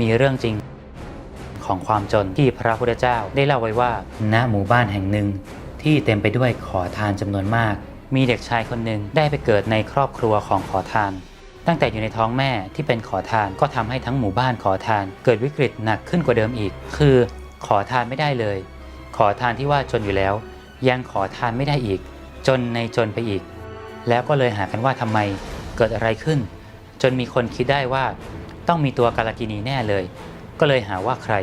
มีเรื่องจริง ของความจนที่พระพุทธเจ้าได้เล่าไว้ว่า ณ หมู่บ้านแห่งหนึ่ง ที่เต็มไปด้วยขอทานจำนวนมาก มีเด็กชายคนหนึ่งได้ไปเกิดในครอบครัวของขอทาน ตั้งแต่อยู่ในท้องแม่ที่เป็นขอทานก็ทำให้ทั้งหมู่บ้านขอทาน เกิดวิกฤตหนักขึ้นกว่าเดิมอีก คือขอทานไม่ได้เลย ขอทานที่ว่าจนอยู่แล้ว ยังขอทานไม่ได้อีก จนในจนไปอีก แล้วก็เลยหากันว่าทำไมเกิดอะไรขึ้น จนมีคนคิดได้ว่า ต้องมีตัวกาลกินีแน่เลย ก็เลยหาว่าใคร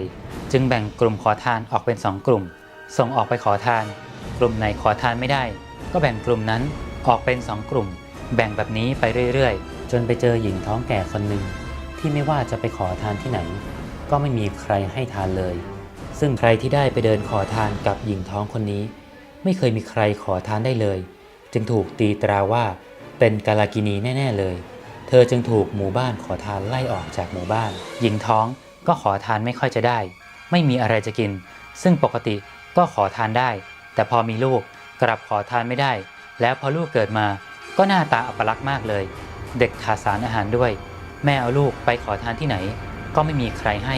จึงแบ่งกลุ่มขอทานออกเป็นสองกลุ่ม ส่งออกไปขอทาน กลุ่มไหนขอทานไม่ได้ ก็แบ่งกลุ่มนั้นออกเป็นสองกลุ่ม แบ่งแบบนี้ไปเรื่อยๆ จนไปเจอหญิงท้องแก่คนหนึ่งที่ไม่ว่าจะไปขอทานที่ไหน ก็ไม่มีใครให้ทานเลย ซึ่งใครที่ได้ไปเดินขอทานกับหญิงท้องคนนี้ ไม่เคยมีใครขอทานได้เลย จึงถูกตีตราว่าเป็นกาลากินีแน่ ๆเลย เธอจึงถูกหมู่บ้านขอทานไล่ออกจากหมู่บ้าน หญิงท้องก็ขอทานไม่ค่อยจะได้ ไม่มีอะไรจะกิน ซึ่งปกติก็ขอทานได้ แต่พอมีลูกกลับขอทานไม่ได้ แล้วพอลูกเกิดมา ก็หน้าตาอัปลักษณ์มากเลย เด็กขาดสารอาหารด้วย แม่เอาลูกไปขอทานที่ไหน ก็ไม่มีใครให้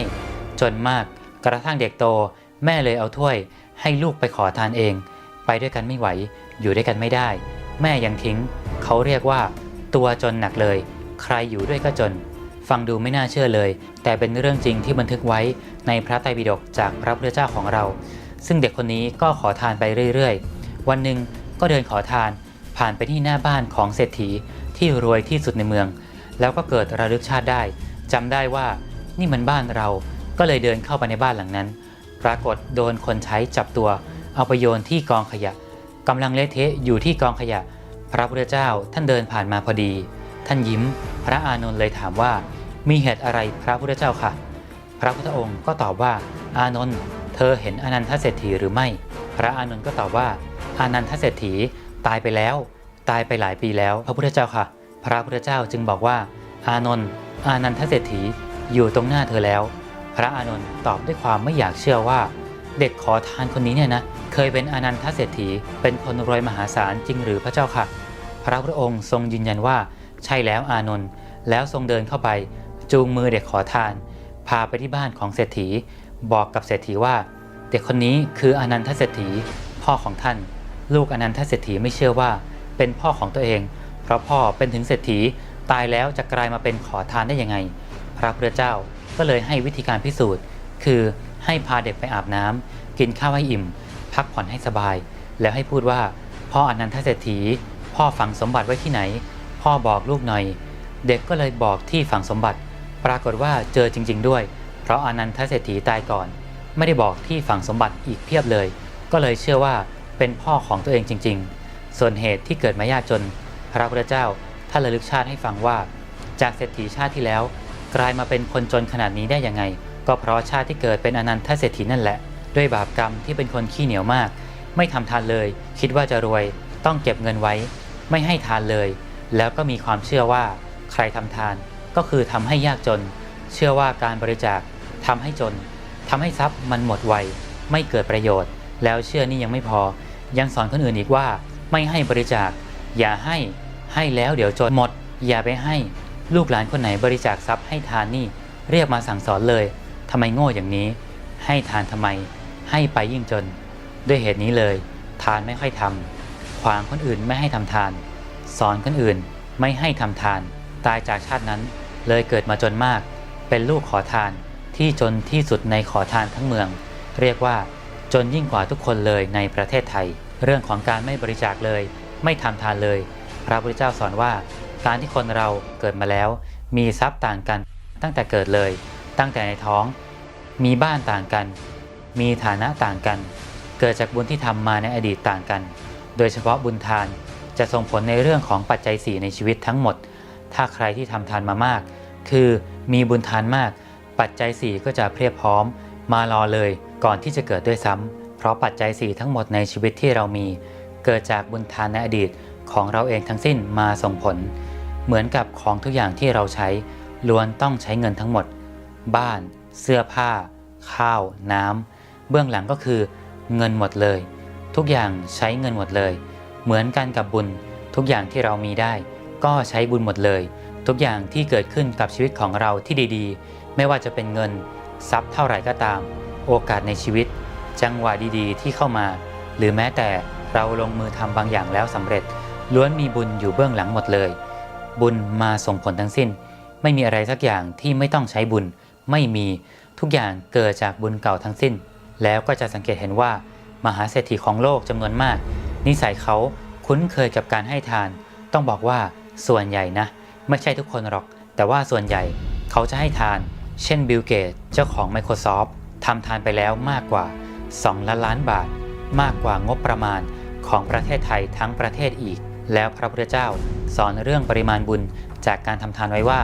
จนมากกระทั่งเด็กโต แม่เลยเอาถ้วย ให้ลูกไปขอทานเอง ไปด้วยกันไม่ไหว อยู่ด้วยกันไม่ได้ แม่ยังทิ้ง เขาเรียกว่า ตัวจนหนักเลย ใครอยู่ด้วยก็จน ฟังดูไม่น่าเชื่อเลย แต่เป็นเรื่องจริงที่บันทึกไว้ในพระไตรปิฎกจากพระพุทธเจ้าของเรา ซึ่งเด็กคนนี้ก็ขอทานไปเรื่อยๆ วันหนึ่งก็เดินขอทาน ผ่านไปที่หน้าบ้านของเศรษฐีที่รวยที่สุดในเมือง แล้วก็เกิดระลึกชาติได้จำได้ว่านี่มันบ้านเราก็เลยเดินเข้าไปในบ้านหลังนั้น ปรากฏโดนคนใช้จับตัว เอาไปโยนที่กองขยะกำลังเละเทะอยู่ที่กองขยะ พระพุทธเจ้าท่านเดินผ่านมาพอดี ท่านยิ้ม พระอานนท์เลยถามว่า มีเหตุอะไรพระพุทธเจ้าค่ะ พระพุทธองค์ก็ตอบว่า อานนท์เธอเห็นอนันทเศรษฐีหรือไม่ พระอานนท์ก็ตอบว่า อานันทเศรษฐีตายไปแล้ว ตายไปหลายปีแล้ว พระพุทธเจ้าค่ะ พระพุทธเจ้าจึงบอกว่า อานนท์อานันทเศรษฐีอยู่ตรงหน้าเธอแล้ว พระอานนท์ตอบด้วยความไม่อยากเชื่อว่า เด็กขอทานคนนี้เนี่ยนะเคยเป็นอานันทเศรษฐีเป็นคนรวยมหาศาลจริงหรือพระเจ้าค่ะ พระพุทธองค์ทรงยืนยันว่า ใช่แล้วอานนท์แล้วทรงเดินเข้าไป จูงมือเด็กขอทาน พาไปที่บ้านของเศรษฐี บอกกับเศรษฐีว่า เด็กคนนี้คืออนันทเศรษฐี พ่อของท่าน ลูกอนันทเศรษฐีไม่เชื่อว่า เป็นพ่อของตัวเอง เพราะพ่อเป็นถึงเศรษฐีตายแล้วจะกลายมาเป็นขอทานได้ยังไง พระพุทธเจ้าก็เลยให้วิธีการพิสูจน์ คือให้พาเด็กไปอาบน้ำกินข้าวให้อิ่ม พักผ่อนให้สบาย แล้วให้พูดว่า พ่ออนันทเศรษฐี พ่อฝังสมบัติไว้ที่ไหน พ่อบอกลูกหน่อย เด็กก็เลยบอกที่ฝังสมบัติ ปรากฏว่าเจอจริง ๆ ด้วย เพราะอนันทเศรษฐีตายก่อน ไม่ได้บอกที่ฝังสมบัติอีกเพียบเลย ก็เลยเชื่อว่าเป็นพ่อของตัวเองจริง ๆ ส่วนเหตุที่เกิดมายากจน พระพุทธเจ้าท่านระลึกชาติให้ฟังว่า จากเศรษฐีชาติที่แล้ว กลายมาเป็นคนจนขนาดนี้ได้ยังไง ก็เพราะชาติที่เกิดเป็นอนันทเศรษฐีนั่นแหละ ด้วยบาปกรรมที่เป็นคนขี้เหนียวมาก ไม่ทำทานเลย คิดว่าจะรวย ต้องเก็บเงินไว้ ไม่ให้ทานเลย แล้วก็มีความเชื่อว่าใครทำทานก็คือทำให้ยากจน เชื่อว่าการบริจาคทำให้จนทำให้ทรัพย์มันหมดไวไม่เกิดประโยชน์ แล้วเชื่อนี่ยังไม่พอ ยังสอนคนอื่นอีกว่า ไม่ให้บริจาค อย่าให้ให้แล้วเดี๋ยวจนหมด อย่าไปให้ลูกหลานคนไหนบริจาคทรัพย์ให้ทานนี่ เรียกมาสั่งสอนเลยทำไมโง่อย่างนี้ ให้ทานทำไม ให้ไปยิ่งจน ด้วยเหตุนี้เลย ทานไม่ค่อยทำขวางคนอื่นไม่ให้ทำทาน สอนคนอื่นไม่ให้ทำทาน ตายจากชาตินั้นเลยเกิดมาจนมาก เป็นลูกขอทานที่จนที่สุดในขอทานทั้งเมือง เรียกว่าจนยิ่งกว่าทุกคนเลยในประเทศไทย เรื่องของการไม่บริจาคเลย ไม่ทำทานเลย พระพุทธเจ้าสอนว่า การที่คนเราเกิดมาแล้ว มีทรัพย์ต่างกัน ตั้งแต่เกิดเลย ตั้งแต่ในท้อง มีบ้านต่างกัน มีฐานะต่างกัน เกิดจากบุญที่ทำมาในอดีตต่างกัน โดยเฉพาะบุญทาน จะส่งผลในเรื่องของปัจจัย 4 ในชีวิตทั้งหมด ถ้าใครที่ทำทานมามาก คือมีบุญทานมาก ปัจจัย 4 ก็จะเพียบพร้อม มารอเลยก่อนที่จะเกิดด้วยซ้ำเพราะปัจจัย 4 ทั้งหมดในชีวิตที่เรามี เกิดจากบุญทานในอดีตของเราเองทั้งสิ้นมาส่งผล เหมือนกับของทุกอย่างที่เราใช้ล้วนต้องใช้เงินทั้งหมด บ้าน เสื้อผ้า ข้าว น้ำเบื้องหลังก็คือ เงินหมดเลย ทุกอย่างใช้เงินหมดเลย เหมือนกันกับบุญ ทุกอย่างที่เรามีได้ ก็ใช้บุญหมดเลย ทุกอย่างที่เกิดขึ้นกับชีวิตของเราที่ดีๆ ไม่ว่าจะเป็นเงินทรัพย์เท่าไหร่ก็ตาม โอกาสในชีวิต จังหวะดีๆ ที่เข้ามา หรือแม้แต่เราลงมือทำบางอย่างแล้วสำเร็จ ล้วนมีบุญอยู่เบื้องหลังหมดเลย บุญมาส่งผลทั้งสิ้น ไม่มีอะไรสักอย่างที่ไม่ต้องใช้บุญ ไม่มีทุกอย่างเกิดจากบุญเก่าทั้งสิ้น แล้วก็จะสังเกตเห็นว่า มหาเศรษฐีของโลกจำนวนมาก นิสัยเขาคุ้นเคยกับการให้ทาน ต้องบอกว่าส่วนใหญ่นะ ไม่ใช่ทุกคนหรอก แต่ว่าส่วนใหญ่เขาจะให้ทาน เช่นบิลเกตเจ้าของ Microsoft ทำทานไปแล้วมากกว่า 2 ล้านล้านบาท มากกว่างบประมาณของประเทศไทยทั้งประเทศอีก แล้วพระพุทธเจ้าสอนเรื่องปริมาณบุญจากการทำทานไว้ว่า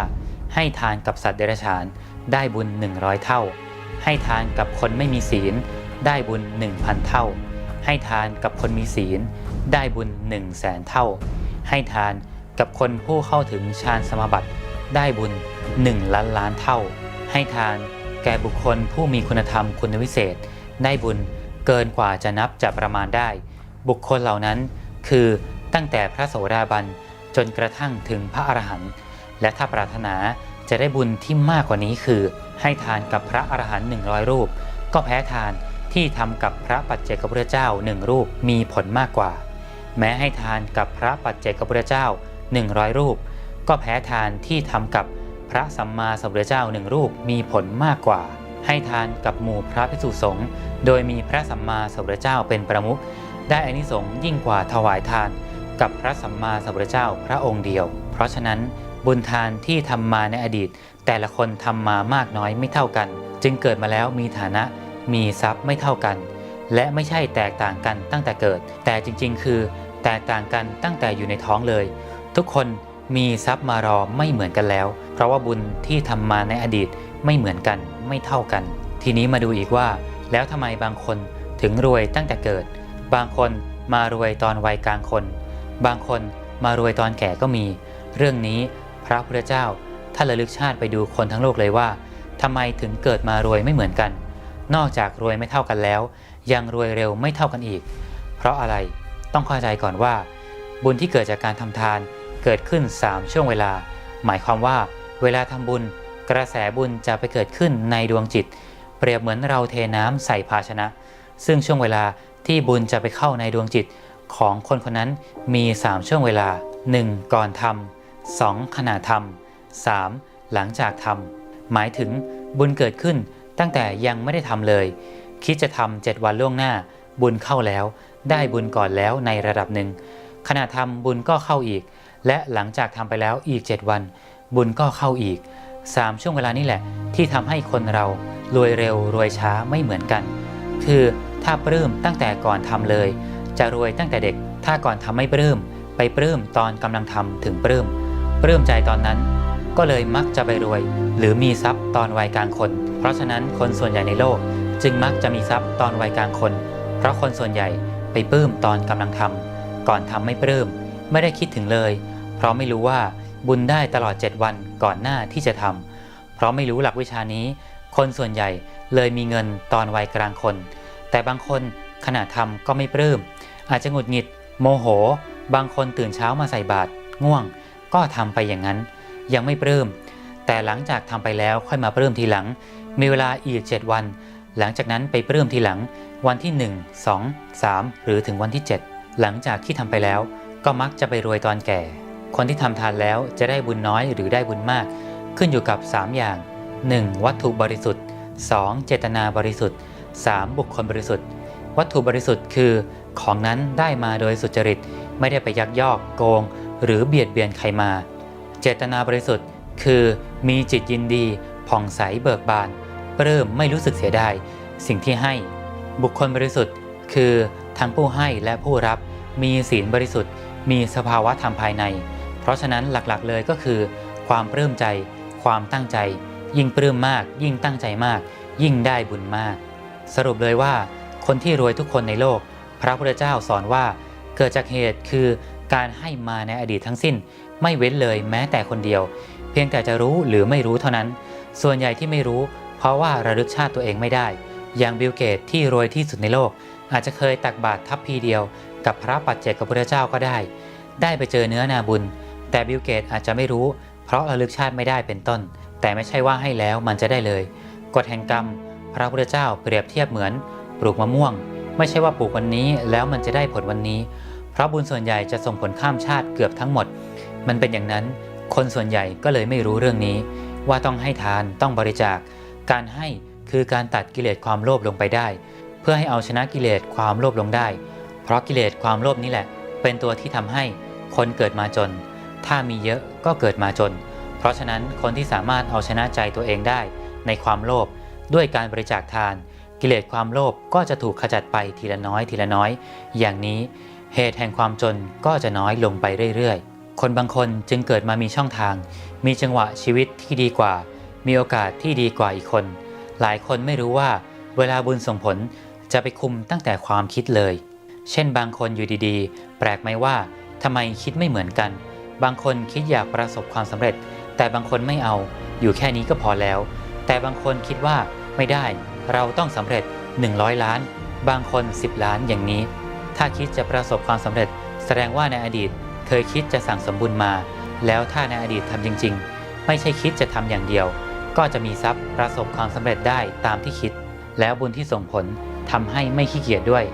ให้ทานกับสัตว์เดรัจฉานได้บุญ 100 เท่า ให้ทานกับคนไม่มีศีลได้บุญ 1,000 เท่า ให้ทานกับคนมีศีล ได้บุญ1 0 0 0 0แสนเท่า ให้ทานกับคนผู้เข้าถึงฌานสมาบัติได้บุญ 1 ล้านล้านเท่า ให้ทานแก่บุคคลผู้มีคุณธรรมคุณวิเศษ ได้บุญเกินกว่าจะนับจะประมาณได้ บุคคลเหล่านั้นคือตั้งแต่พระโสดาบันจนกระทั่งถึงพระอรหันต์และถ้าปรารถนาจะได้บุญที่มากกว่านี้คือ ให้ทานกับพระอรหันต์100 รูป ก็แพ้ทาน ที่ทำกับพระปัจเจกพุทธเจ้าหนึ่งรูปมีผลมากกว่า แม้ให้ทานกับพระปัจเจกพุทธเจ้า 100 รูป ก็แพ้ทานที่ทำกับพระสัมมาสัมพุทธเจ้าหนึ่งรูปมีผลมากกว่า ให้ทานกับหมู่พระภิกษุสงฆ์โดยมีพระสัมมาสัมพุทธเจ้าเป็นประมุขได้อานิสงส์ยิ่งกว่าถวายทานกับพระสัมมาสัมพุทธเจ้าพระองค์เดียว เพราะฉะนั้นบุญทานที่ทำมาในอดีต แต่ละคนทำมามากน้อยไม่เท่ากัน จึงเกิดมาแล้วมีฐานะ มีทรัพย์ไม่เท่ากัน และไม่ใช่แตกต่างกันตั้งแต่เกิด แต่จริงๆ คือแตกต่างกันตั้งแต่อยู่ในท้องเลย ทุกคนมีทรัพย์มารอไม่เหมือนกันแล้ว เพราะว่าบุญที่ทำมาในอดีตไม่เหมือนกันไม่เท่ากัน ทีนี้มาดูอีกว่า แล้วทำไมบางคนถึงรวยตั้งแต่เกิด บางคนมารวยตอนวัยกลางคน บางคนมารวยตอนแก่ก็มี เรื่องนี้พระพุทธเจ้าถ้านระลึกชาติไปดูคนทั้งโลกเลยว่าทำไมถึงเกิดมารวยไม่เหมือนกัน นอกจากรวยไม่เท่ากันแล้ว ยังรวยเร็วไม่เท่ากันอีก เพราะอะไรต้องเข้าใจก่อนว่า บุญที่เกิดจากการทำทานเกิดขึ้น 3 ช่วงเวลา หมายความว่า เวลาทำบุญ กระแสบุญจะไปเกิดขึ้นในดวงจิต เปรียบเหมือนเราเทน้ำใส่ภาชนะ ซึ่งช่วงเวลาที่บุญจะไปเข้าในดวงจิตของคนคนนั้นมี 3 ช่วงเวลา 1. ก่อนทำ 2. ขณะทำ 3. หลังจากทำหมายถึงบุญเกิดขึ้น ตั้งแต่ยังไม่ได้ทำเลย คิดจะทำเจ็ดวันล่วงหน้า บุญเข้าแล้ว ได้บุญก่อนแล้วในระดับหนึ่งขณะทำบุญก็เข้าอีก และหลังจากทำไปแล้วอีก 7 วัน บุญก็เข้าอีก 3 ช่วงเวลานี้แหละ ที่ทำให้คนเรารวยเร็วรวยช้าไม่เหมือนกัน คือถ้าปลื้มตั้งแต่ก่อนทำเลย จะรวยตั้งแต่เด็ก ถ้าก่อนทำไม่ปลื้มไปปลื้มตอนกำลังทำถึงปลื้มปลื้มใจตอนนั้น ก็เลยมักจะไปรวย หรือมีทรัพย์ตอนวัยกลางคน เพราะฉะนั้นคนส่วนใหญ่ในโลกจึงมักจะมีทรัพย์ตอนวัยกลางคน เพราะคนส่วนใหญ่ไปปลื้มตอนกำลังทำก่อนทำไม่ปลื้มไม่ได้คิดถึงเลย เพราะไม่รู้ว่าบุญได้ตลอด 7 วันก่อนหน้าที่จะทำเพราะไม่รู้หลักวิชานี้ คนส่วนใหญ่เลยมีเงินตอนวัยกลางคน แต่บางคนขณะทำก็ไม่ปลื้มอาจจะหงุดหงิด โมโห บางคนตื่นเช้ามาใส่บาตรง่วง ก็ทำไปอย่างนั้น ยังไม่ปลื้มแต่หลังจากทำไปแล้วค่อยมาปลื้มทีหลัง มีเวลาอีก 7 วัน หลังจากนั้นไปปลื้มทีหลังวันที่ 1 2 3 หรือถึงวันที่ 7 หลังจากที่ทำไปแล้ว ก็มักจะไปรวยตอนแก่ คนที่ทำทานแล้วจะได้บุญน้อยหรือได้บุญมาก ขึ้นอยู่กับ 3 อย่าง 1. วัตถุบริสุทธิ์ 2. เจตนาบริสุทธิ์ 3. บุคคลบริสุทธิ์ วัตถุบริสุทธิ์คือ ของนั้นได้มาโดยสุจริต ไม่ได้ไปยักยอกโกง หรือเบียดเบียนใครมา เจตนาบริสุทธิ์ คือ มีจิตยินดีผ่องใสเบิกบาน เริ่มไม่รู้สึกเสียดายสิ่งที่ให้ บุคคลบริสุทธิ์ คือทั้งผู้ให้และผู้รับมีศีลบริสุทธิ์ มีสภาวะธรรมภายใน เพราะฉะนั้นหลักๆเลยก็คือ ความปลื้มใจ ความตั้งใจ ยิ่งปลื้มมาก ยิ่งตั้งใจมาก ยิ่งได้บุญมาก สรุปเลยว่า คนที่รวยทุกคนในโลก พระพุทธเจ้าสอนว่า เกิดจากเหตุคือการให้มาในอดีตทั้งสิ้น ไม่เว้นเลยแม้แต่คนเดียว เพียงแต่จะรู้หรือไม่รู้เท่านั้น ส่วนใหญ่ที่ไม่รู้ เพราะว่าระลึกชาติตัวเองไม่ได้ อย่างบิลเกตที่รวยที่สุดในโลก อาจจะเคยตักบาตรทัพพีเดียว กับพระปัจเจกพระพุทธเจ้าก็ได้ ได้ไปเจอเนื้อนาบุญ แต่บิลเกตอาจจะไม่รู้ เพราะระลึกชาติไม่ได้เป็นต้น แต่ไม่ใช่ว่าให้แล้วมันจะได้เลย กฎแห่งกรรม พระพุทธเจ้าเปรียบเทียบเหมือน ปลูกมะม่วง ไม่ใช่ว่าปลูกวันนี้แล้วมันจะได้ผลวันนี้ เพราะบุญส่วนใหญ่จะส่งผลข้ามชาติเกือบทั้งหมด มันเป็นอย่างนั้น คนส่วนใหญ่ก็เลยไม่รู้เรื่องนี้ ว่าต้องให้ทานต้องบริจาค การให้คือการตัดกิเลสความโลภลงไปได้ เพื่อให้เอาชนะกิเลสความโลภลงได้ เพราะกิเลสความโลภนี่แหละ เป็นตัวที่ทำให้คนเกิดมาจน ถ้ามีเยอะก็เกิดมาจน เพราะฉะนั้นคนที่สามารถเอาชนะใจตัวเองได้ ในความโลภด้วยการบริจาคทาน กิเลสความโลภก็จะถูกขจัดไปทีละน้อยทีละน้อย อย่างนี้เหตุแห่งความจนก็จะน้อยลงไปเรื่อยๆ คนบางคนจึงเกิดมามีช่องทาง มีจังหวะชีวิตที่ดีกว่า มีโอกาสที่ดีกว่าอีกคน หลายคนไม่รู้ว่าเวลาบุญส่งผลจะไปคุมตั้งแต่ความคิดเลย เช่นบางคนอยู่ดีๆ แปลกไหมว่าทำไมคิดไม่เหมือนกัน บางคนคิดอยากประสบความสำเร็จ แต่บางคนไม่เอา อยู่แค่นี้ก็พอแล้ว แต่บางคนคิดว่าไม่ได้ เราต้องสำเร็จ 100 ล้าน บางคน 10 ล้านอย่างนี้ ถ้าคิดจะประสบความสำเร็จ แสดงว่าในอดีต เคยคิดจะสั่งสมบุญมา แล้วถ้าในอดีตทำจริง ๆ ไม่ใช่คิดจะทำอย่างเดียว ก็จะมีทรัพย์ประสบความสำเร็จได้ตามที่คิด แล้วบุญที่ส่งผลทำให้ไม่ขี้เกียจด้วย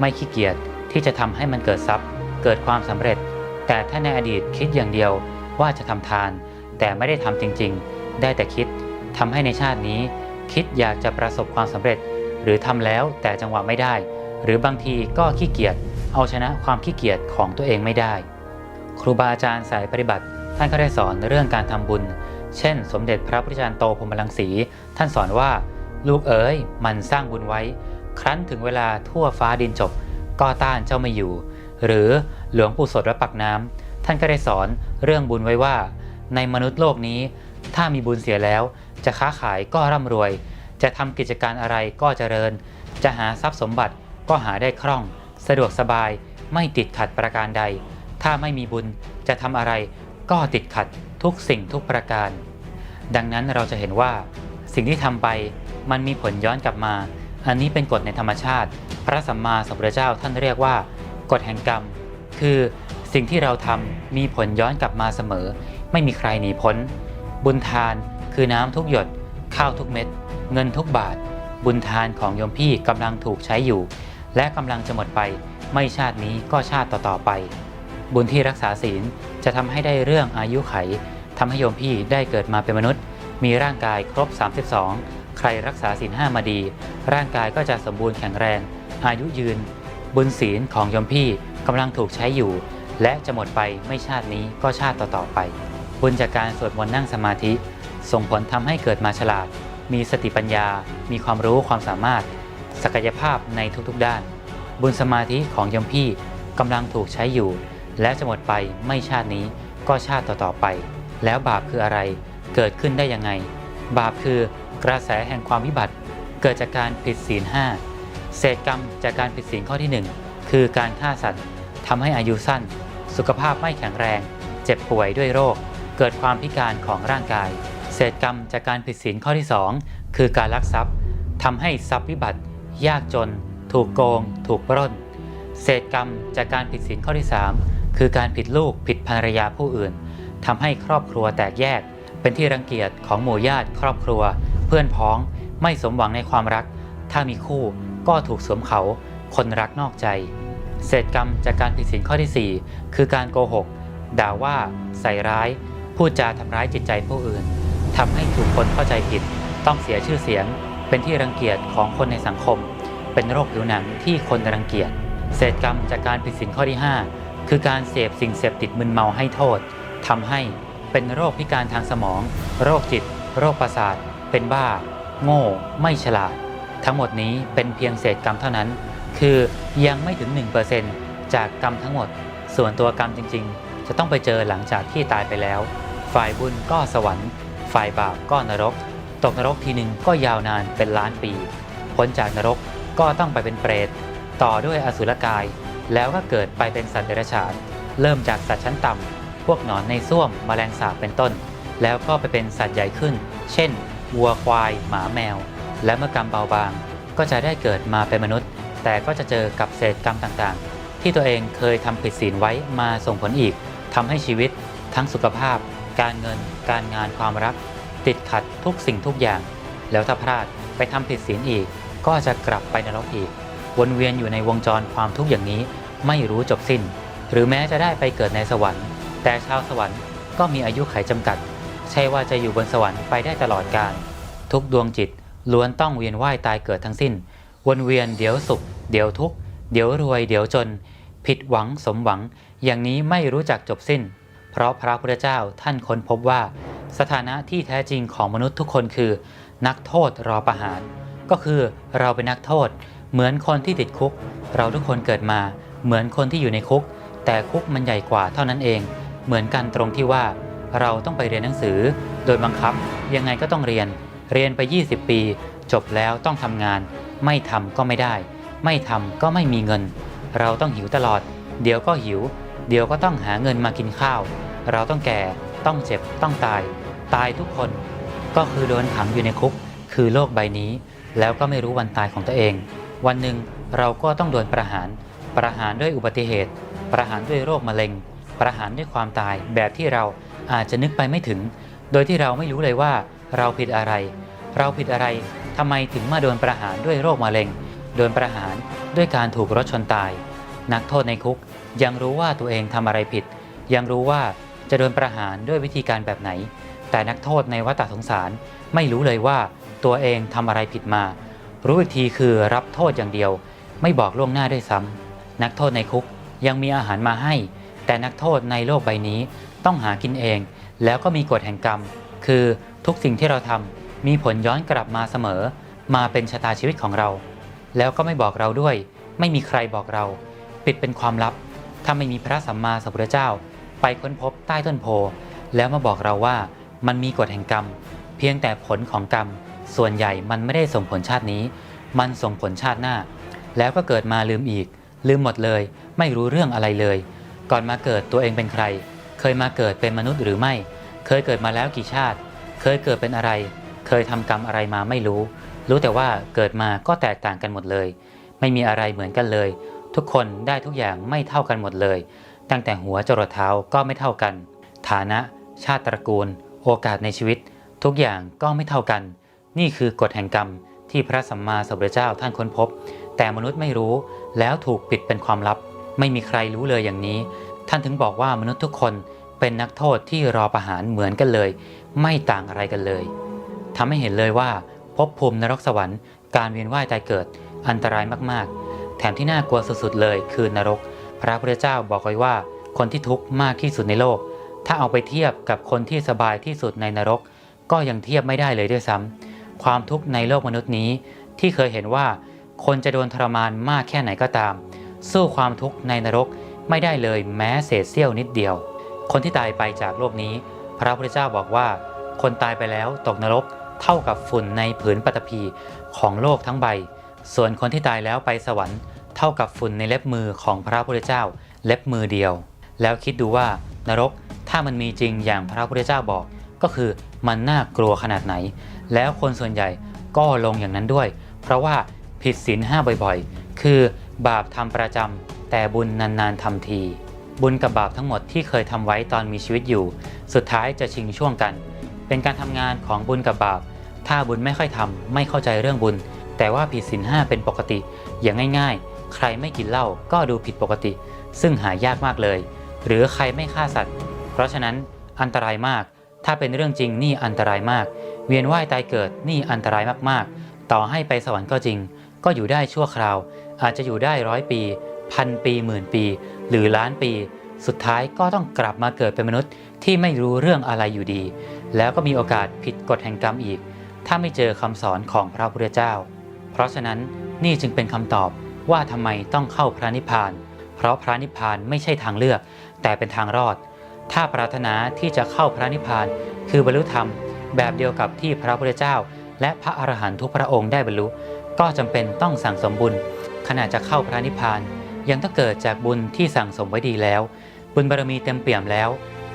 ไม่ขี้เกียจที่จะทำให้มันเกิดทรัพย์ เกิดความสำเร็จ แต่ถ้าในอดีตคิดอย่างเดียวว่าจะทำทาน แต่ไม่ได้ทำจริงๆ ได้แต่คิดทำให้ในชาตินี้ คิดอยากจะประสบความสำเร็จ หรือทำแล้วแต่จังหวะไม่ได้ หรือบางทีก็ขี้เกียจเอาชนะความขี้เกียจของตัวเองไม่ได้ ครูบาอาจารย์สายปฏิบัติ ท่านก็ได้สอนเรื่องการทำบุญ เช่น สมเด็จพระพุทธจารย์โตพรมลังสี ท่านสอนว่าลูกเอ๋ยมันสร้างบุญไว้ ครั้นถึงเวลาทั่วฟ้าดินจบ ก็ต้านเจ้าไม่อยู่ หรือหลวงปู่สดวัดปักน้ำท่านก็ได้สอนเรื่องบุญไว้ว่า ในมนุษย์โลกนี้ ถ้ามีบุญเสียแล้ว จะค้าขายก็ร่ำรวย จะทำกิจการอะไรก็เจริญ จะหาทรัพย์สมบัติก็หาได้คล่อง สะดวกสบายไม่ติดขัดประการใด ถ้าไม่มีบุญจะทำอะไร ก็ติดขัดทุกสิ่งทุกประการ ดังนั้นเราจะเห็นว่าสิ่งที่ทำไปมันมีผลย้อนกลับมา อันนี้เป็นกฎในธรรมชาติ พระสัมมาสัมพุทธเจ้าท่านเรียกว่า กฎแห่งกรรม คือสิ่งที่เราทำมีผลย้อนกลับมาเสมอ ไม่มีใครหนีพ้น บุญทานคือน้ำทุกหยด ข้าวทุกเม็ด เงินทุกบาท บุญทานของโยมพี่กำลังถูกใช้อยู่ และกำลังจะหมดไป ไม่ชาตินี้ก็ชาติต่อๆไป บุญที่รักษาศีลจะทำให้ได้เรื่องอายุไขทำให้โยมพี่ได้เกิดมาเป็นมนุษย์ มีร่างกายครบ 32 ใครรักษาศีลห้ามาดี ร่างกายก็จะสมบูรณ์แข็งแรง อายุยืน บุญศีลของโยมพี่กำลังถูกใช้อยู่ และจะหมดไปไม่ชาตินี้ก็ชาติต่อๆไป บุญจากการสวดมนต์นั่งสมาธิ ส่งผลทำให้เกิดมาฉลาด มีสติปัญญา มีความรู้ความสามารถ ศักยภาพในทุกๆด้าน บุญสมาธิของโยมพี่กำลังถูกใช้อยู่ และจะหมดไปไม่ชาตินี้ก็ชาติต่อๆไป แล้วบาปคืออะไร เกิดขึ้นได้ยังไง บาปคือกระแสแห่งความวิบัติเกิดจากการผิดศีลห้าเศษกรรมจากการผิดศีลข้อที่หนึ่งคือการฆ่าสัตว์ทำให้อายุสั้น สุขภาพไม่แข็งแรง เจ็บป่วยด้วยโรค เกิดความพิการของร่างกาย เศษกรรมจากการผิดศีลข้อที่สองคือการลักทรัพย์ทำให้ทรัพย์วิบัติ ยากจน ถูกโกง ถูกปล้น เศษกรรมจากการผิดศีลข้อที่ 3 คือการผิดลูกผิดภรรยาผู้อื่นทำให้ครอบครัวแตกแยก เป็นที่รังเกียจของหมู่ญาติครอบครัว เพื่อนพ้องไม่สมหวังในความรัก ถ้ามีคู่ก็ถูกสวมเขาคนรักนอกใจ เศษกรรมจากการผิดศีลข้อที่ 4 คือการโกหก ด่าว่า ใส่ร้าย พูดจาทำร้ายจิตใจผู้อื่นทำให้ถูกคนเข้าใจผิด ต้องเสียชื่อเสียง เป็นที่รังเกียจของคนในสังคม เป็นโรคผิวหนังที่คนรังเกียจ เศษกรรมจากการผิดศีลข้อที่ 5 คือการเสพสิ่งเสพติดมึนเมาให้โทษทำให้เป็นโรคพิการทางสมอง โรคจิต โรคประสาท เป็นบ้า โง่ ไม่ฉลาด ทั้งหมดนี้เป็นเพียงเศษกรรมเท่านั้น คือยังไม่ถึง 1%จากกรรมทั้งหมด ส่วนตัวกรรมจริง ๆ จะต้องไปเจอหลังจากที่ตายไปแล้ว ฝ่ายบุญก็สวรรค์ ฝ่ายบาปก็นรก ตกนรกทีหนึ่งก็ยาวนานเป็นล้านปี พ้นจากนรกก็ต้องไปเป็นเปรต ต่อด้วยอสุรกาย แล้วก็เกิดไปเป็นสัตว์เดรัจฉาน เริ่มจากสัตว์ชั้นต่ำพวกหนอนในส้วมแมลงสาบเป็นต้น แล้วก็ไปเป็นสัตว์ใหญ่ขึ้น เช่น วัวควาย หมาแมว และเมื่อกรรมเบาบาง ก็จะได้เกิดมาเป็นมนุษย์ แต่ก็จะเจอกับเศษกรรมต่างๆ ที่ตัวเองเคยทำผิดศีลไว้มาส่งผลอีกทำให้ชีวิต ทั้งสุขภาพ การเงิน การงานความรัก ติดขัดทุกสิ่งทุกอย่าง แล้วถ้าพลาดไปทำผิดศีลอีก ก็จะกลับไปนรกอีก วนเวียนอยู่ในวงจรความทุกข์อย่างนี้ ไม่รู้จบสิ้น หรือแม้จะได้ไปเกิดในสวรรค์ แต่ชาวสวรรค์ก็มีอายุไขจำกัด ใช่ว่าจะอยู่บนสวรรค์ไปได้ตลอดกาลทุกดวงจิตล้วนต้องเวียนว่ายตายเกิดทั้งสิ้น วนเวียนเดี๋ยวสุข เดี๋ยวทุกข์เดี๋ยวรวย เดี๋ยวจน ผิดหวังสมหวัง อย่างนี้ไม่รู้จักจบสิ้น เพราะพระพุทธเจ้าท่านค้นพบว่า สถานะที่แท้จริงของมนุษย์ทุกคนคือ นักโทษรอประหาร ก็คือเราเป็นนักโทษ เหมือนคนที่ติดคุก เราทุกคนเกิดมา เหมือนคนที่อยู่ในคุก แต่คุกมันใหญ่กว่าเท่านั้นเอง เหมือนกันตรงที่ว่า เราต้องไปเรียนหนังสือ โดยบังคับ ยังไงก็ต้องเรียน เรียนไป 20 ปี จบแล้วต้องทำงาน ไม่ทำก็ไม่ได้ ไม่ทำก็ไม่มีเงิน เราต้องหิวตลอด เดี๋ยวก็หิว เดี๋ยวก็ต้องหาเงินมากินข้าว เราต้องแก่ ต้องเจ็บ ต้องตาย ตายทุกคน ก็คือโดนขังอยู่ในคุก คือโลกใบนี้ แล้วก็ไม่รู้วันตายของตัวเอง วันหนึ่งเราก็ต้องโดนประหาร ประหารด้วยอุบัติเหตุ ประหารด้วยโรคมะเร็ง ประหารด้วยความตายแบบที่เราอาจจะนึกไปไม่ถึง โดยที่เราไม่รู้เลยว่าเราผิดอะไร เราผิดอะไรทำไมถึงมาโดนประหารด้วยโรคมะเร็ง โดนประหารด้วยการถูกรถชนตาย นักโทษในคุกยังรู้ว่าตัวเองทำอะไรผิด ยังรู้ว่าจะโดนประหารด้วยวิธีการแบบไหน แต่นักโทษในวัฏสงสารไม่รู้เลยว่าตัวเองทำอะไรผิดมา รู้อีกทีคือรับโทษอย่างเดียว ไม่บอกล่วงหน้าด้วยซ้ำ นักโทษในคุกยังมีอาหารมาให้ แต่นักโทษในโลกใบนี้ต้องหากินเอง แล้วก็มีกฎแห่งกรรม คือทุกสิ่งที่เราทำมีผลย้อนกลับมาเสมอ มาเป็นชะตาชีวิตของเรา แล้วก็ไม่บอกเราด้วย ไม่มีใครบอกเรา ปิดเป็นความลับ ถ้าไม่มีพระสัมมาสัมพุทธเจ้า ไปค้นพบใต้ต้นโพ แล้วมาบอกเราว่ามันมีกฎแห่งกรรม เพียงแต่ผลของกรรม ส่วนใหญ่มันไม่ได้ส่งผลชาตินี้ มันส่งผลชาติหน้า แล้วก็เกิดมาลืมอีก ลืมหมดเลย ไม่รู้เรื่องอะไรเลย ก่อนมาเกิดตัวเองเป็นใคร เคยมาเกิดเป็นมนุษย์หรือไม่ เคยเกิดมาแล้วกี่ชาติ เคยเกิดเป็นอะไร เคยทำกรรมอะไรมาไม่รู้ รู้แต่ว่าเกิดมาก็แตกต่างกันหมดเลย ไม่มีอะไรเหมือนกันเลย ทุกคนได้ทุกอย่างไม่เท่ากันหมดเลย ตั้งแต่หัวจรดเท้าก็ไม่เท่ากัน ฐานะ ชาติตระกูล โอกาสในชีวิต ทุกอย่างก็ไม่เท่ากัน นี่คือกฎแห่งกรรมที่พระสัมมาสัมพุทธเจ้าท่านค้นพบ แต่มนุษย์ไม่รู้แล้วถูกปิดเป็นความลับ ไม่มีใครรู้เลยอย่างนี้ ท่านถึงบอกว่ามนุษย์ทุกคนเป็นนักโทษที่รอประหารเหมือนกันเลย ไม่ต่างอะไรกันเลยทำให้เห็นเลยว่าภพภูมินรกสวรรค์การเวียนว่ายตายเกิดอันตรายมากๆ แถมที่น่ากลัวสุดๆเลยคือนรก พระพุทธเจ้าบอกไว้ว่า คนที่ทุกข์มากที่สุดในโลก ถ้าเอาไปเทียบกับคนที่สบายที่สุดในนรก ก็ยังเทียบไม่ได้เลยด้วยซ้ำความทุกข์ในโลกมนุษย์นี้ ที่เคยเห็นว่า คนจะโดนทรมานมากแค่ไหนก็ตาม สู้ความทุกข์ในนรกไม่ได้เลยแม้เศษเสี้ยวนิดเดียว คนที่ตายไปจากโลกนี้ พระพุทธเจ้าบอกว่า คนตายไปแล้วตกนรกเท่ากับฝุ่นในผืนปฐพี ของโลกทั้งใบ ส่วนคนที่ตายแล้วไปสวรรค์ เท่ากับฝุ่นในเล็บมือของพระพุทธเจ้า เล็บมือเดียว แล้วคิดดูว่านรกถ้ามันมีจริงอย่างพระพุทธเจ้าบอก ก็คือมันน่ากลัวขนาดไหน แล้วคนส่วนใหญ่ก็ลงอย่างนั้นด้วย เพราะว่า ผิดศีลห้าบ่อยๆ คือบาปทำประจำแต่บุญนานๆทำที บุญกับบาปทั้งหมดที่เคยทำไว้ตอนมีชีวิตอยู่ สุดท้ายจะชิงช่วงกัน เป็นการทำงานของบุญกับบาป ถ้าบุญไม่ค่อยทำไม่เข้าใจเรื่องบุญ แต่ว่าผิดศีลห้าเป็นปกติ อย่างง่าย ๆ ใครไม่กินเหล้าก็ดูผิดปกติ ซึ่งหายากมากเลย หรือใครไม่ฆ่าสัตว์ เพราะฉะนั้นอันตรายมาก ถ้าเป็นเรื่องจริงนี่อันตรายมาก เวียนว่ายตายเกิดนี่อันตรายมากๆ ต่อให้ไปสวรรค์ก็จริง ก็อยู่ได้ชั่วคราว อาจจะอยู่ได้ร้อยปี พันปีหมื่นปี หรือล้านปี สุดท้ายก็ต้องกลับมาเกิดเป็นมนุษย์ที่ไม่รู้เรื่องอะไรอยู่ดี แล้วก็มีโอกาสผิดกฎแห่งกรรมอีก ถ้าไม่เจอคำสอนของพระพุทธเจ้า เพราะฉะนั้นนี่จึงเป็นคำตอบว่าทำไมต้องเข้าพระนิพพาน เพราะพระนิพพานไม่ใช่ทางเลือก แต่เป็นทางรอด ถ้าปรารถนาที่จะเข้าพระนิพพาน คือบรรลุธรรมแบบเดียวกับที่พระพุทธเจ้า และพระอรหันตุกพระองค์ได้บรรลุ ก็จำเป็นต้องสั่งสมบุญขณะจะเข้าพระนิพพาน ยังต้องเกิดจากบุญที่สั่งสมไว้ดีแล้ว บุญบารมีเต็มเปี่ยมแล้ว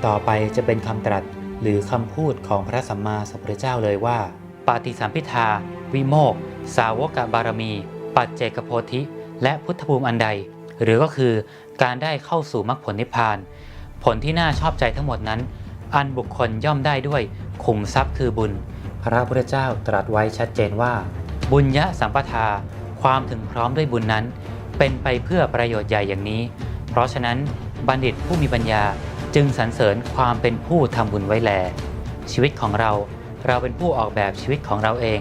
ต่อไปจะเป็นคำตรัสหรือคำพูดของพระสัมมาสัมพุทธเจ้าเลยว่า ปาติสัมพิทา วิโมก สาวกบารมี ปัจเจกโพธิ และพุทธภูมิอันใด หรือก็คือการได้เข้าสู่มรรคผลนิพพาน ผลที่น่าชอบใจทั้งหมดนั้น อันบุคคลย่อมได้ด้วยขุมทรัพย์คือบุญ พระพุทธเจ้าตรัสไว้ชัดเจนว่า บุญยะสัมปทา ความถึงพร้อมด้วยบุญนั้น เป็นไปเพื่อประโยชน์ใหญ่อย่างนี้ เพราะฉะนั้นบัณฑิตผู้มีปัญญาจึงสรรเสริญความเป็นผู้ทำบุญไว้แล ชีวิตของเราเราเป็นผู้ออกแบบชีวิตของเราเอง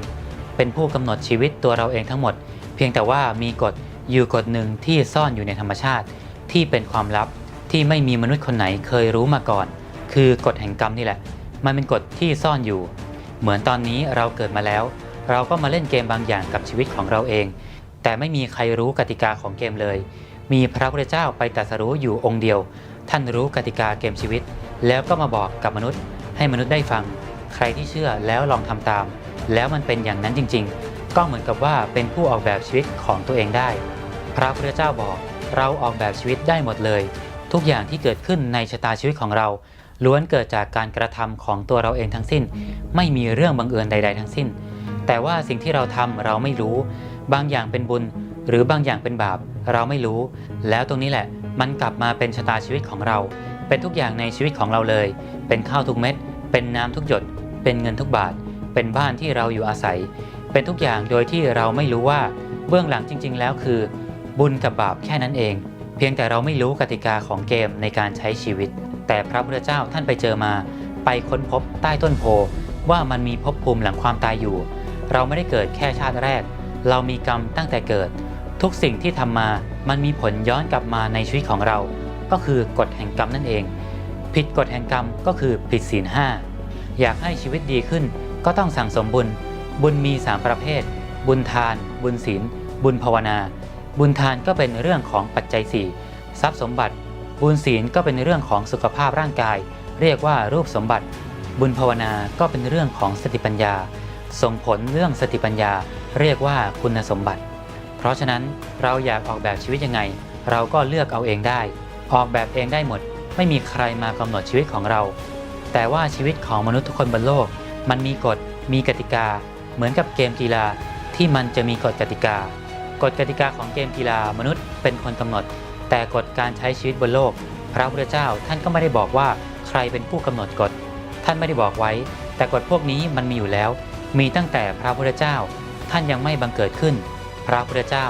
เป็นผู้กำหนดชีวิตตัวเราเองทั้งหมด เพียงแต่ว่ามีกฎอยู่กฎหนึ่งที่ซ่อนอยู่ในธรรมชาติ ที่เป็นความลับที่ไม่มีมนุษย์คนไหนเคยรู้มาก่อน คือกฎแห่งกรรมนี่แหละ มันเป็นกฎที่ซ่อนอยู่ เหมือนตอนนี้เราเกิดมาแล้ว เราก็มาเล่นเกมบางอย่างกับชีวิตของเราเอง แต่ไม่มีใครรู้กติกาของเกมเลย มีพระพุทธเจ้าไปตรัสรู้อยู่องค์เดียว ท่านรู้กติกาเกมชีวิต แล้วก็มาบอกกับมนุษย์ ให้มนุษย์ได้ฟัง ใครที่เชื่อแล้วลองทำตาม แล้วมันเป็นอย่างนั้นจริง ๆ ก็เหมือนกับว่าเป็นผู้ออกแบบชีวิตของตัวเองได้ พระพุทธเจ้าบอก เราออกแบบชีวิตได้หมดเลย ทุกอย่างที่เกิดขึ้นในชะตาชีวิตของเราล้วนเกิดจากการกระทำของตัวเราเองทั้งสิ้น ไม่มีเรื่องบังเอิญใด ๆ ทั้งสิ้น แต่ว่าสิ่งที่เราทำเราไม่รู้ บางอย่างเป็นบุญ หรือบางอย่างเป็นบาป เราไม่รู้ แล้วตรงนี้แหละ มันกลับมาเป็นชะตาชีวิตของเรา เป็นทุกอย่างในชีวิตของเราเลย เป็นข้าวทุกเม็ด เป็นน้ำทุกหยด เป็นเงินทุกบาท เป็นบ้านที่เราอยู่อาศัย เป็นทุกอย่างโดยที่เราไม่รู้ว่าเบื้องหลังจริง ๆ แล้วคือ บุญกับบาปแค่นั้นเอง เพียงแต่เราไม่รู้กติกาของเกมในการใช้ชีวิต แต่พระพุทธเจ้าท่านไปเจอมา ไปค้นพบใต้ต้นโพว่ามันมีภพภูมิหลังความตายอยู่ เราไม่ได้เกิดแค่ชาติแรก เรามีกรรมตั้งแต่เกิด ทุกสิ่งที่ทำมามันมีผลย้อนกลับมาในชีวิตของเรา ก็คือกฎแห่งกรรมนั่นเอง ผิดกฎแห่งกรรมก็คือผิดศีลห้าอยากให้ชีวิตดีขึ้นก็ต้องสั่งสมบุญ บุญมี 3 ประเภท บุญทาน บุญศีล บุญภาวนา บุญทานก็เป็นเรื่องของปัจจัย 4 ทรัพย์สมบัติ บุญศีลก็เป็นเรื่องของสุขภาพร่างกาย เรียกว่ารูปสมบัติ บุญภาวนาก็เป็นเรื่องของสติปัญญา ส่งผลเรื่องสติปัญญาเรียกว่าคุณสมบัติ เพราะฉะนั้นเราอยากออกแบบชีวิตยังไง เราก็เลือกเอาเองได้ ออกแบบเองได้หมด ไม่มีใครมากำหนดชีวิตของเรา แต่ว่าชีวิตของมนุษย์ทุกคนบนโลก มันมีกฎ มีกติกา เหมือนกับเกมกีฬาที่มันจะมีกฎกติกา กฎกติกาของเกมกีฬามนุษย์เป็นคนกำหนด แต่กฎการใช้ชีวิตบนโลก พระพุทธเจ้าท่านก็ไม่ได้บอกว่าใครเป็นผู้กำหนดกฎ ท่านไม่ได้บอกไว้ แต่กฎพวกนี้มันมีอยู่แล้ว มีตั้งแต่พระพุทธเจ้าท่านยังไม่บังเกิดขึ้น พระพุทธเจ้า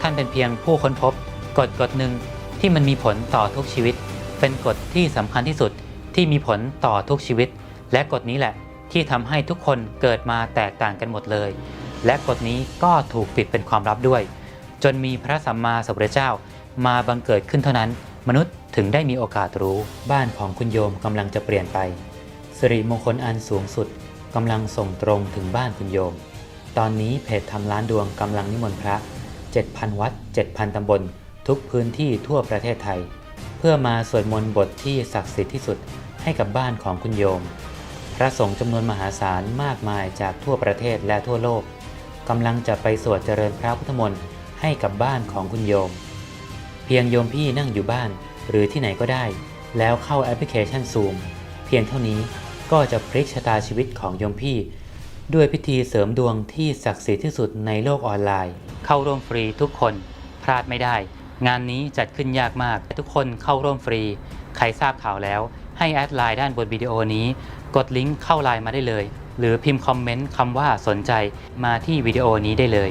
ท่านเป็นเพียงผู้ค้นพบกฎกฎหนึ่งที่มันมีผลต่อทุกชีวิต เป็นกฎที่สำคัญที่สุดที่มีผลต่อทุกชีวิต และกฎนี้แหละที่ทำให้ทุกคนเกิดมาแตกต่างกันหมดเลย และกฎนี้ก็ถูกปิดเป็นความลับด้วย จนมีพระสัมมาสัมพุทธเจ้ามาบังเกิดขึ้นเท่านั้น มนุษย์ถึงได้มีโอกาสรู้บ้านของคุณโยมกำลังจะเปลี่ยนไปสิริมงคลอันสูงสุด กำลังส่งตรงถึงบ้านคุณโยม ตอนนี้เพจทำล้านดวงกำลังนิมนต์พระ 7,000 วัด 7,000 ตำบล ทุกพื้นที่ทั่วประเทศไทย เพื่อมาสวดมนต์บทที่ศักดิ์สิทธิ์ที่สุดให้กับบ้านของคุณโยม พระสงฆ์จำนวนมหาศาลมากมายจากทั่วประเทศและทั่วโลกกำลังจะไปสวดเจริญพระพุทธมนต์ให้กับบ้านของคุณโยม เพียงโยมพี่นั่งอยู่บ้านหรือที่ไหนก็ได้ แล้วเข้าแอปพลิเคชัน Zoom เพียงเท่านี้ ก็จะพลิกชะตาชีวิตของโยมพี่ ด้วยพิธีเสริมดวงที่ศักดิ์สิทธิ์ที่สุดในโลกออนไลน์ เข้าร่วมฟรีทุกคนพลาดไม่ได้ งานนี้จัดขึ้นยากมาก ทุกคนเข้าร่วมฟรี ใครทราบข่าวแล้ว ให้แอดไลน์ด้านบนวิดีโอนี้ กดลิงก์เข้าไลน์มาได้เลย หรือพิมพ์คอมเมนต์คำว่าสนใจมาที่วิดีโอนี้ได้เลย